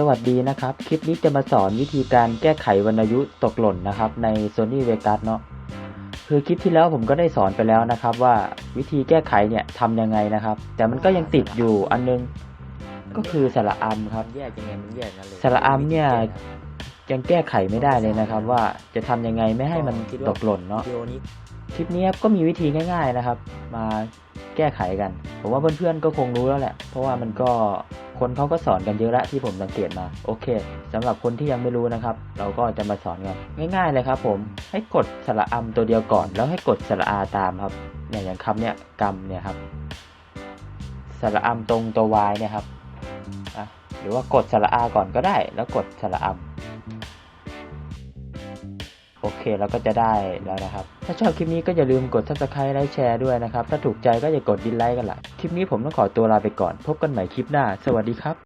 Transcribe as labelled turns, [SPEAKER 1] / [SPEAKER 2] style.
[SPEAKER 1] สวัสดีนะครับ คลิปนี้จะมาสอนวิธีการแก้ไขวรรณยุกต์ตกหล่นนะครับใน Sony Vegas เนาะคือคลิปที่แล้วผมก็ได้สอนไปแล้วนะครับ ว่าวิธีแก้ไขเนี่ยทำยังไงนะครับ แต่มันก็ยังติดอยู่อันนึง ก็คือสระอัมครับ
[SPEAKER 2] แยกยังไงมันแยกกันเลย
[SPEAKER 1] สระอัมเนี่ยยังแก้ไขไม่ได้เลยนะครับ ว่าจะทำยังไงไม่ให้มันตกหล่นเนาะ
[SPEAKER 2] วิดีโอนี้
[SPEAKER 1] คลิปนี้ครับก็มีวิธีง่าย ๆนะครับ มา แก้ไขกัน ผมว่าเพื่อนๆก็คงรู้แล้วแหละ เพราะว่ามันก็คนเขาก็สอนกันเยอะละที่ผมสังเกตมา โอเคสำหรับคนที่ยังไม่รู้นะครับ เราก็จะมาสอนกันง่าย ๆเลยครับ ผมให้กดสระอัมตัวเดียวก่อน แล้วให้กดสระอาตามครับเนี่ยอย่างคำเนี่ยกรรมเนี่ยครับสระอัมตรงตัว y เนี่ยครับหรือว่ากดสระอาก่อนก็ได้ แล้วกดสระอัม โอเคเราก็จะได้แล้วนะครับ ถ้าชอบคลิปนี้ก็อย่าลืมกด subscribe ไลค์แชร์ด้วยนะครับ ถ้าถูกใจก็อย่ากดดิสไลค์กันละคลิปนี้ผมต้องขอตัวลาไปก่อน พบกันใหม่คลิปหน้า สวัสดีครับ